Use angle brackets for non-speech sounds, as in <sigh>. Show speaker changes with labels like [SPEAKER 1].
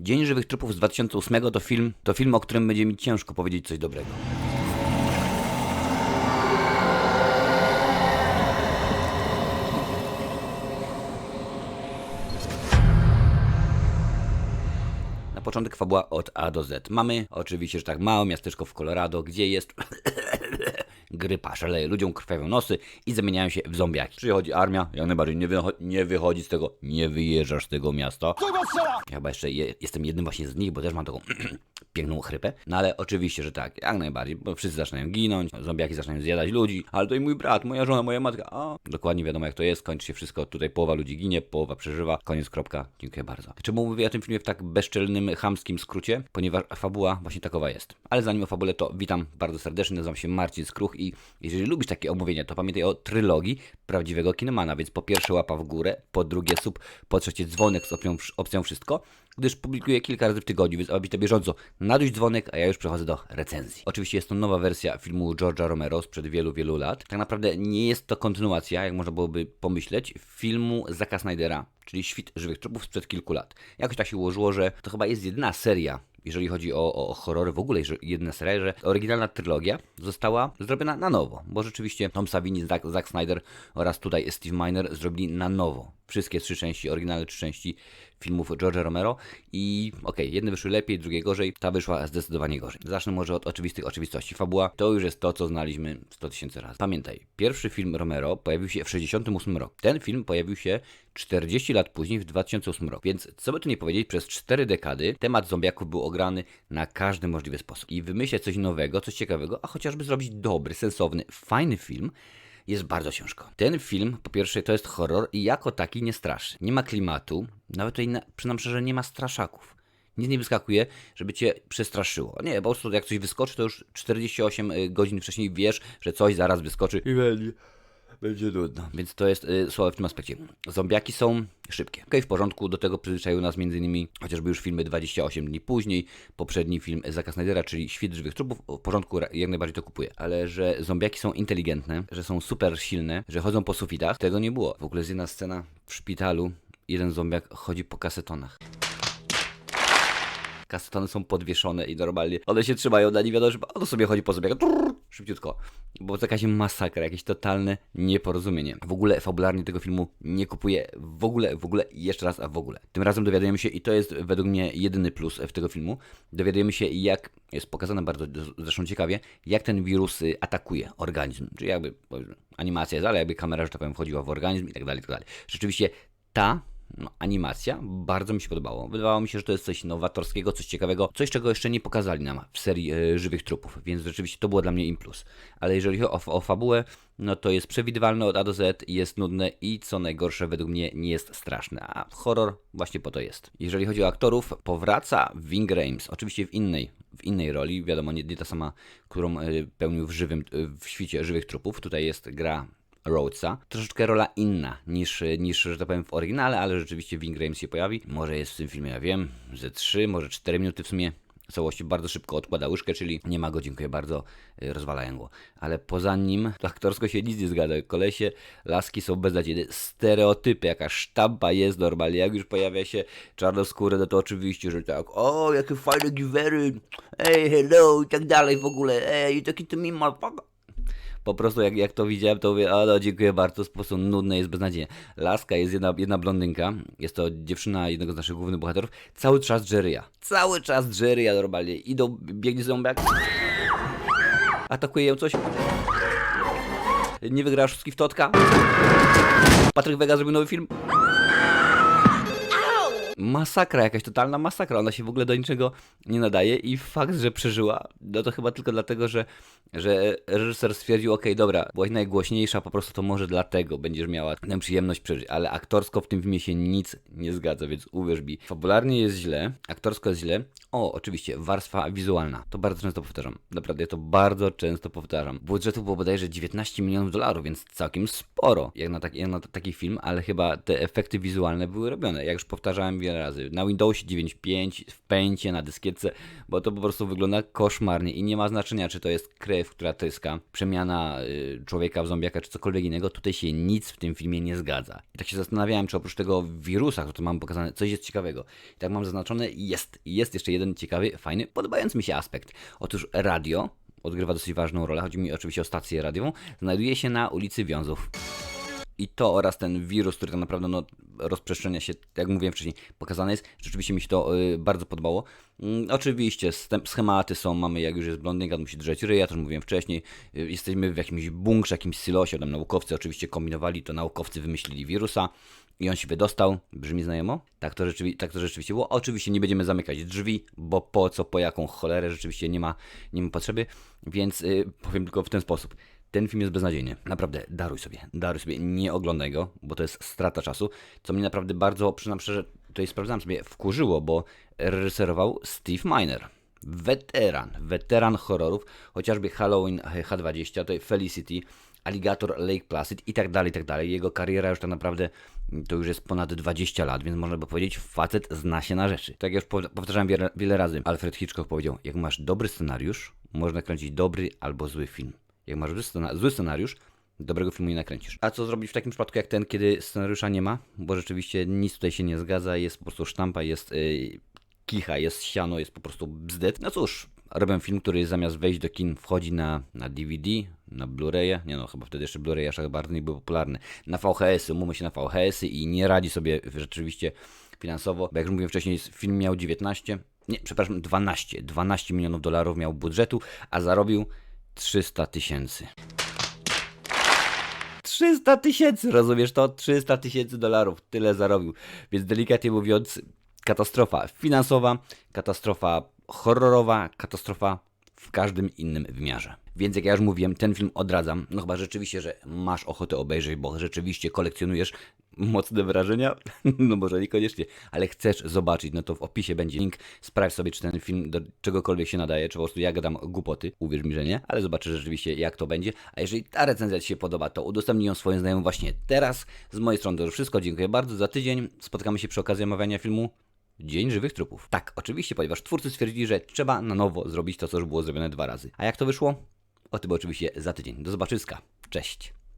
[SPEAKER 1] Dzień Żywych Trupów z 2008 to film, to film, o którym będzie mi ciężko powiedzieć coś dobrego. Na początek fabuła od A do Z. Mamy oczywiście, że tak małe miasteczko w Colorado, gdzie jest grypa, szaleje, ludziom krwawią nosy i zamieniają się w zombiaki. Przychodzi armia, jak najbardziej nie, wycho- nie wychodzi z tego, nie wyjeżdżasz z tego miasta. Ja chyba jeszcze je, jestem jednym właśnie z nich, bo też mam taką <clears throat> piękną chrypę. No ale oczywiście, że tak, jak najbardziej, bo wszyscy zaczynają ginąć, zombiaki zaczynają zjadać ludzi, ale to i mój brat, moja żona, moja matka, a dokładnie wiadomo jak to jest, kończy się wszystko, tutaj połowa ludzi ginie, połowa przeżywa, koniec, kropka, dziękuję bardzo. Czemu mówię o tym filmie w tak bezczelnym, chamskim skrócie? Ponieważ fabuła właśnie takowa jest. Ale zanim o fabule, to witam bardzo serdecznie, nazywam się Marcin Skruch i jeżeli lubisz takie omówienia, to pamiętaj o trylogii prawdziwego kinemana, więc po pierwsze łapa w górę, po drugie sub, po trzecie dzwonek z opcją, opcją wszystko, gdyż publikuję kilka razy w tygodniu, więc aby to bieżąco, naduś dzwonek, a ja już przechodzę do recenzji. Oczywiście jest to nowa wersja filmu George'a Romero sprzed wielu, wielu lat. Tak naprawdę nie jest to kontynuacja, jak można byłoby pomyśleć, filmu Zacka Snydera, czyli Świt Żywych Trupów sprzed kilku lat. Jakoś tak się ułożyło, że to chyba jest jedyna seria jeżeli chodzi o, o horrory, w ogóle że jedna seria, że oryginalna trylogia została zrobiona na nowo, bo rzeczywiście Tom Savini, Zack, Zack Snyder oraz tutaj Steve Miner zrobili na nowo wszystkie trzy części, oryginalne trzy części filmów George'a Romero i okej, jedne wyszły lepiej, drugie gorzej, ta wyszła zdecydowanie gorzej. Zacznę może od oczywistych oczywistości. Fabuła to już jest to, co znaliśmy 100 tysięcy razy. Pamiętaj, pierwszy film Romero pojawił się w 68 roku. Ten film pojawił się 40 lat później, w 2008 roku. Więc co by tu nie powiedzieć, przez 4 dekady temat zombiaków był ograny na każdy możliwy sposób. I wymyśleć coś nowego, coś ciekawego, a chociażby zrobić dobry, sensowny, fajny film, jest bardzo ciężko. Ten film, po pierwsze, to jest horror i jako taki nie straszy. Nie ma klimatu, nawet tutaj, na, przyznam szczerze, nie ma straszaków. Nic nie wyskakuje, żeby cię przestraszyło. Nie, po prostu jak coś wyskoczy, to już 48 godzin wcześniej wiesz, że coś zaraz wyskoczy i będzie, będzie nudno. Więc to jest y, słabe w tym aspekcie. Zombiaki są szybkie. Okej, w porządku, do tego przyzwyczaiły nas m.in. chociażby już filmy 28 dni później, poprzedni film Zacka Snydera, czyli Świt Żywych Trupów, w porządku, jak najbardziej to kupuję. Ale że zombiaki są inteligentne, że są super silne, że chodzą po sufitach, tego nie było. W ogóle jest jedna scena w szpitalu, jeden zombiak chodzi po kasetonach kasetony są podwieszone i normalnie one się trzymają na nie wiadomo, że ono sobie chodzi po sobie jak trrr, szybciutko. Bo to jakaś masakra, jakieś totalne nieporozumienie. W ogóle fabularnie tego filmu nie kupuję w ogóle, w ogóle, jeszcze raz, a w ogóle. Tym razem dowiadujemy się, i to jest według mnie jedyny plus w tego filmu, dowiadujemy się jak, jest pokazane bardzo zresztą ciekawie, jak ten wirus y, atakuje organizm. Czyli jakby, animacja jest, ale jakby kamera, że tak powiem, wchodziła w organizm i tak dalej, i tak dalej. Rzeczywiście ta no, animacja bardzo mi się podobało. Wydawało mi się, że to jest coś nowatorskiego, coś ciekawego, coś czego jeszcze nie pokazali nam w serii e, Żywych Trupów, więc rzeczywiście to było dla mnie im plus. Ale jeżeli chodzi o, o fabułę, no to jest przewidywalne od A do Z, jest nudne i co najgorsze według mnie nie jest straszne, a horror właśnie po to jest. Jeżeli chodzi o aktorów, powraca Ving Rhames, oczywiście w innej, w innej roli, wiadomo, nie, nie ta sama, którą e, pełnił w, żywym, e, w świecie Żywych Trupów, tutaj jest gra Rhodesa. Troszeczkę rola inna niż, niż, że tak powiem, w oryginale, ale rzeczywiście Ving Rhames się pojawi. Może jest w tym filmie, ja wiem, ze 3, może 4 minuty w sumie. Całości bardzo szybko odkłada łyżkę, czyli nie ma go, dziękuję bardzo, y, rozwalają go. Ale poza nim to aktorsko się nic nie zgadza. Kolesie, laski są beznadziejne. Stereotypy, jaka sztampa jest normalnie. Jak już pojawia się czarnoskóry, no to oczywiście, że tak, o, jakie fajne givery, ej, hello i tak dalej w ogóle, ej, taki to mi po prostu jak, jak to widziałem, to mówię, o no dziękuję bardzo, po prostu nudne jest beznadziejnie. Laska jest jedna, jedna blondynka, jest to dziewczyna jednego z naszych głównych bohaterów, cały czas Jerry'a. Cały czas Jerry'a normalnie. Idą, biegnie zombiak, atakuje ją coś. Nie wygrasz szóstki w Totka? Patryk Wega zrobił nowy film? Masakra, jakaś totalna masakra. Ona się w ogóle do niczego nie nadaje i fakt, że przeżyła, no to chyba tylko dlatego, że, że reżyser stwierdził, okej, dobra, byłaś najgłośniejsza, po prostu to może dlatego będziesz miała tę przyjemność przeżyć, ale aktorsko w tym filmie się nic nie zgadza, więc uwierz mi, fabularnie jest źle, aktorsko jest źle, o, oczywiście, warstwa wizualna, to bardzo często powtarzam, naprawdę, ja to bardzo często powtarzam. Budżetu było bodajże 19 milionów dolarów, więc całkiem sporo, jak na, taki, jak na taki film, ale chyba te efekty wizualne były robione, jak już powtarzałem wiele razy. Na Windowsie 9.5, w Paintie, na dyskietce, bo to po prostu wygląda koszmarnie i nie ma znaczenia, czy to jest krew, która tryska, przemiana y, człowieka w zombiaka, czy cokolwiek innego. Tutaj się nic w tym filmie nie zgadza. I tak się zastanawiałem, czy oprócz tego wirusa, który mam pokazane, coś jest ciekawego. I tak mam zaznaczone, jest. Jest jeszcze jeden ciekawy, fajny, podobający mi się aspekt. Otóż radio odgrywa dosyć ważną rolę, chodzi mi oczywiście o stację radiową, znajduje się na ulicy Wiązów. I to oraz ten wirus, który tak naprawdę no, rozprzestrzenia się, jak mówiłem wcześniej, pokazane jest. Rzeczywiście mi się to y, bardzo podobało. Mm, oczywiście schematy są, mamy jak już jest blondynka, musi drzeć ryja, to już mówiłem wcześniej. Y, jesteśmy w jakimś bunkrze, jakimś silosie, tam naukowcy oczywiście kombinowali, to naukowcy wymyślili wirusa. I on się wydostał. Brzmi znajomo? Tak to, rzeczywi- tak to rzeczywiście było. Oczywiście nie będziemy zamykać drzwi, bo po co, po jaką cholerę, rzeczywiście nie ma, nie ma potrzeby. Więc y, powiem tylko w ten sposób. Ten film jest beznadziejny. Naprawdę, daruj sobie. Daruj sobie, nie oglądaj go, bo to jest strata czasu. Co mnie naprawdę bardzo, przynajmniej szczerze, tutaj sprawdzałem sobie, wkurzyło, bo reżyserował Steve Miner. Weteran, weteran horrorów, chociażby Halloween H20, to Felicity, Alligator Lake Placid i tak dalej, i tak dalej. Jego kariera już tak naprawdę to już jest ponad 20 lat, więc można by powiedzieć, facet zna się na rzeczy. Tak jak już pow- powtarzałem wiele, wiele razy, Alfred Hitchcock powiedział, jak masz dobry scenariusz, można kręcić dobry albo zły film. Jak masz zły, scena- zły scenariusz, dobrego filmu nie nakręcisz. A co zrobić w takim przypadku jak ten, kiedy scenariusza nie ma? Bo rzeczywiście nic tutaj się nie zgadza, jest po prostu sztampa, jest yy, kicha, jest siano, jest po prostu bzdet. No cóż, robię film, który zamiast wejść do kin wchodzi na, na DVD, na Blu-ray'a, nie no, chyba wtedy jeszcze Blu-ray aż bardzo nie był popularny, na VHS-y, umówmy się na VHS-y i nie radzi sobie rzeczywiście finansowo, bo jak już mówiłem wcześniej, film miał 19, nie, przepraszam, 12, 12 milionów dolarów miał budżetu, a zarobił 300 tysięcy. 300 tysięcy, rozumiesz to? 300 tysięcy dolarów, tyle zarobił. Więc delikatnie mówiąc, katastrofa finansowa, katastrofa horrorowa, katastrofa w każdym innym wymiarze. Więc jak ja już mówiłem, ten film odradzam. No chyba rzeczywiście, że masz ochotę obejrzeć, bo rzeczywiście kolekcjonujesz mocne wrażenia. <laughs> No może niekoniecznie, ale chcesz zobaczyć, no to w opisie będzie link. Sprawdź sobie, czy ten film do czegokolwiek się nadaje, czy po prostu ja gadam głupoty. Uwierz mi, że nie, ale zobaczysz rzeczywiście, jak to będzie. A jeżeli ta recenzja Ci się podoba, to udostępnij ją swoim znajomym właśnie teraz. Z mojej strony to już wszystko. Dziękuję bardzo za tydzień. Spotkamy się przy okazji omawiania filmu Dzień Żywych Trupów. Tak, oczywiście, ponieważ twórcy stwierdzili, że trzeba na nowo zrobić to, co już było zrobione dwa razy. A jak to wyszło? O tym oczywiście za tydzień. Do zobaczyska. Cześć.